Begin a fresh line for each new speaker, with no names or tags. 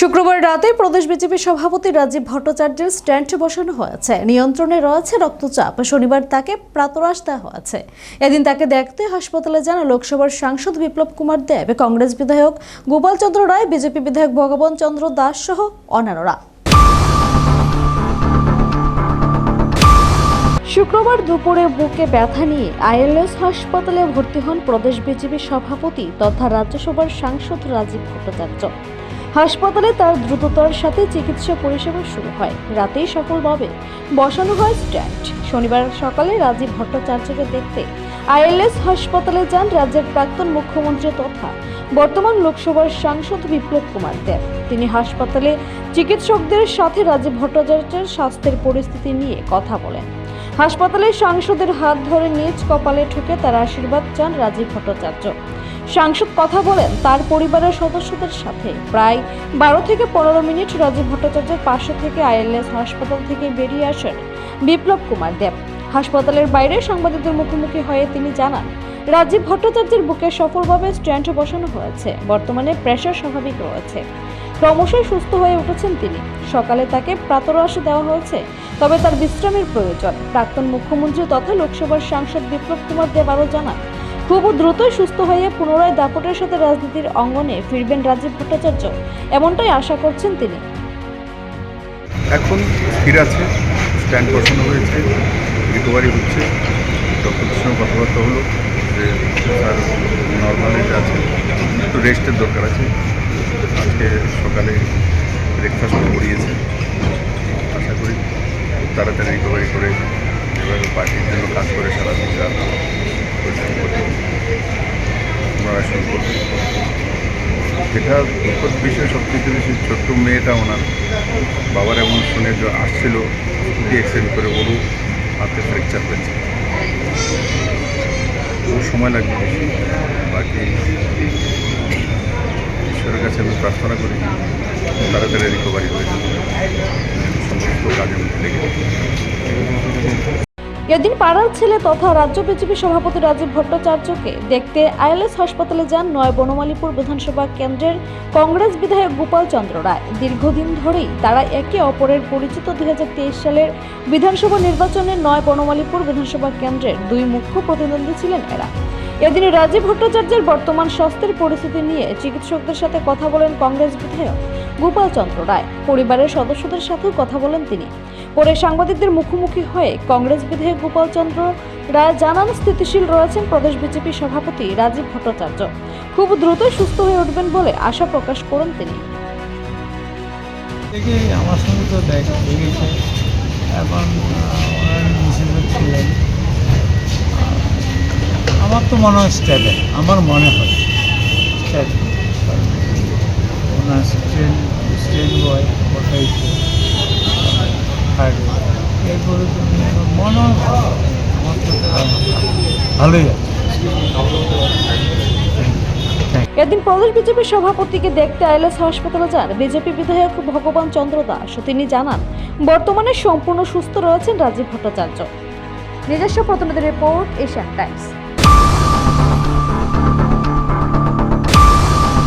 শুক্রবার রাতে প্রদেশ বিজেপি সভাপতি রাজীব ভট্টাচার্যের স্ট্যান্ড বসানো হয়েছে। নিয়ন্ত্রণে রয়েছে রক্তচাপ। শনিবার তাকে প্রাতরাশ দেওয়া হয়েছে। এদিন তাকে দেখতে হাসপাতালে যান লোকসভার সাংসদ বিপ্লব কুমার দেব। কংগ্রেস বিধায়ক গোপাল চন্দ্র রায়, বিজেপি বিধায়ক ভগবান চন্দ্র দাস সহ অন্যান্যরা। শুক্রবার দুপুরে বুকে ব্যথা নিয়ে আইএলএস হাসপাতালে ভর্তি হন প্রদেশ বিজেপি সভাপতি তথা রাজ্যসভার সাংসদ রাজীব ভট্টাচার্য। হাসপাতালে তার দ্রুততার সাথে চিকিৎসা পরিষেবা শুরু হয়। রাতেই সফলভাবে বসানো হয় স্ট্যান্ড। শনিবার সকালে রাজীব ভট্টাচার্যকে দেখতে আইএলএস হাসপাতালে যান রাজ্যের প্রাক্তন মুখ্যমন্ত্রী তথা বর্তমান লোকসভার সাংসদ বিপ্লব কুমার দেব। তিনি হাসপাতালে চিকিৎসকদের সাথে রাজীব ভট্টাচার্যের স্বাস্থ্যের পরিস্থিতি নিয়ে কথা বলেন। হাসপাতালে সাংসদের হাত ধরে নিজ কপালে ঠুকে তার আশীর্বাদ চান রাজীব ভট্টাচার্য। সাংসদ কথা বলেন, তার পরিবারের সদস্যদের সাথে। প্রায় বারো থেকে পনেরো মিনিট রাজীব ভট্টাচার্যের পাশে থেকে আইএলএস হাসপাতাল থেকে বেরিয়ে আসেন বিপ্লব কুমার দেব। হাসপাতালের বাইরে সাংবাদিকদের মুখোমুখি হয়ে তিনি জানান, রাজীব ভট্টাচার্যের বুকে সফলভাবে স্ট্যান্ড বসানো হয়েছে। বর্তমানে প্রেশার স্বাভাবিক রয়েছে। ক্রমশই সুস্থ হয়ে উঠেছেন তিনি। সকালে তাকে প্রাতরাশ দেওয়া হয়েছে, তবে তার বিশ্রামের প্রয়োজন। প্রাক্তন মুখ্যমন্ত্রী তথা লোকসভার সাংসদ বিপ্লব কুমার দেব আরও জানান, খুব দ্রুতই সুস্থ হয়ে পুনরায় দাপটের সাথে রাজনীতির অঙ্গনে ফিরবেন রাজীব ভট্টাচার্য, এমনটাই আশা করছেন তিনি।
এখন স্থির আছে, স্ট্যান্ড বসানো হয়েছে রিকভারি হচ্ছে। সঙ্গে কথাবার্তা হলো যে স্যার আছে, একটু রেস্টের দরকার আছে। আজকে সকালে ব্রেকফাস্ট করিয়েছে। আশা করি খুব তাড়াতাড়ি রিকভারি করে এভাবে পার্টির জন্য কাজ করে সারা দিন রাত পরিশ্রম করে ওনারা যেটা সবথেকে বেশি ছোট্ট মেয়েটা ওনার। বাবার এমন শুনে যে আসছিল, স্কুটি অ্যাক্সিডেন্ট করে ওরও হাতে ফ্র্যাকচার হয়েছে। সময় লাগবে বাকি কাছে আমি প্রার্থনা করি। তাড়াতাড়ি রিকভারি হয়ে সমস্ত
এদিন পাড়ার ছেলে তথা রাজ্য বিজেপি সভাপতি রাজীব ভট্টাচার্যকে দেখতে আইএলএস হাসপাতালে যান নয় বনমালীপুর বিধানসভা কেন্দ্রের কংগ্রেস বিধায়ক গোপাল চন্দ্র রায়। দীর্ঘদিন ধরেই তারা একে অপরের পরিচিত দুই হাজার তেইশ সালের বিধানসভা নির্বাচনে নয় বনমালীপুর বিধানসভা কেন্দ্রের দুই মুখ্য প্রতিদ্বন্দ্বী ছিলেন এরা। এদিন রাজীব ভট্টাচার্যের বর্তমান স্বাস্থ্যের পরিস্থিতি নিয়ে চিকিৎসকদের সাথে কথা বলেন কংগ্রেস বিধায়ক গোপাল চন্দ্র রায়। পরিবারের সদস্যদের সাথেও কথা বলেন তিনি। পরে সাংবাদিকদের মুখোমুখি হয়ে কংগ্রেস বিধায়ক গোপাল চন্দ্র রায় জানান, স্থিতিশীল রয়েছেন প্রদেশ বিজেপি সভাপতি রাজীব ভট্টাচার্য। খুব দ্রুত সুস্থ হয়ে উঠবেন বলে আশা প্রকাশ করেন তিনি।
আমার সঙ্গে তো এখন ওনার আমার তো মনে হয় স্ট্যান্ডার্ড আমার মনে হয় মনে হয়
প্রদেশ বিজেপি সভাপতিকে দেখতে আইএলএস হাসপাতালে যান বিজেপি বিধায়ক ভগবান চন্দ্র দাস। তিনি জানান, বর্তমানে সম্পূর্ণ সুস্থ রয়েছেন রাজীব ভট্টাচার্য। নিজস্ব প্রতিনিধি report Asian Times. Thank you.